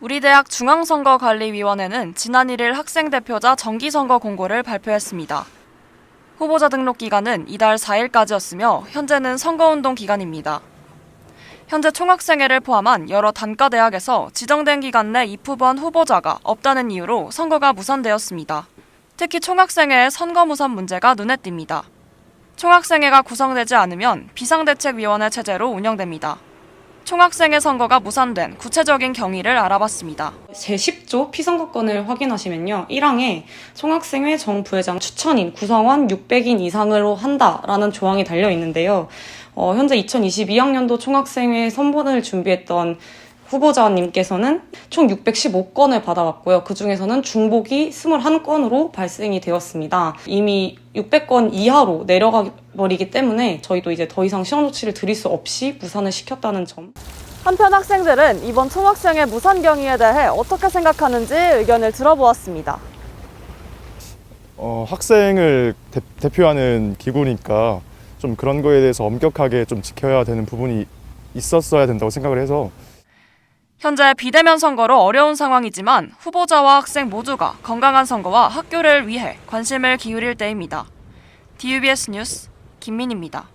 우리 대학 중앙선거관리위원회는 지난 1일 학생 대표자 정기선거 공고를 발표했습니다. 후보자 등록 기간은 이달 4일까지였으며 현재는 선거운동 기간입니다. 현재 총학생회를 포함한 여러 단과 대학에서 지정된 기간 내 입후보한 후보자가 없다는 이유로 선거가 무산되었습니다. 특히 총학생회의 선거 무산 문제가 눈에 띕니다. 총학생회가 구성되지 않으면 비상대책위원회 체제로 운영됩니다. 총학생회 선거가 무산된 구체적인 경위를 알아봤습니다. 제10조 피선거권을 확인하시면요. 1항에 총학생회 정부회장 추천인 구성원 600인 이상으로 한다라는 조항이 달려 있는데요. 어, 현재 2022학년도 총학생회 선본을 준비했던 후보자님께서는 총 615건을 받아왔고요. 그 중에서는 중복이 21건으로 발생이 되었습니다. 이미 600건 이하로 내려가 버리기 때문에 저희도 이제 더 이상 시험 조치를 드릴 수 없이 무산을 시켰다는 점. 한편 학생들은 이번 총학생회 무산 경위에 대해 어떻게 생각하는지 의견을 들어보았습니다. 어, 학생을 대, 표하는 기구니까 좀 그런 거에 대해서 엄격하게 좀 지켜야 되는 부분이 있었어야 된다고 생각을 해서 현재 비대면 선거로 어려운 상황이지만 후보자와 학생 모두가 건강한 선거와 학교를 위해 관심을 기울일 때입니다. DUBS 뉴스 김민입니다.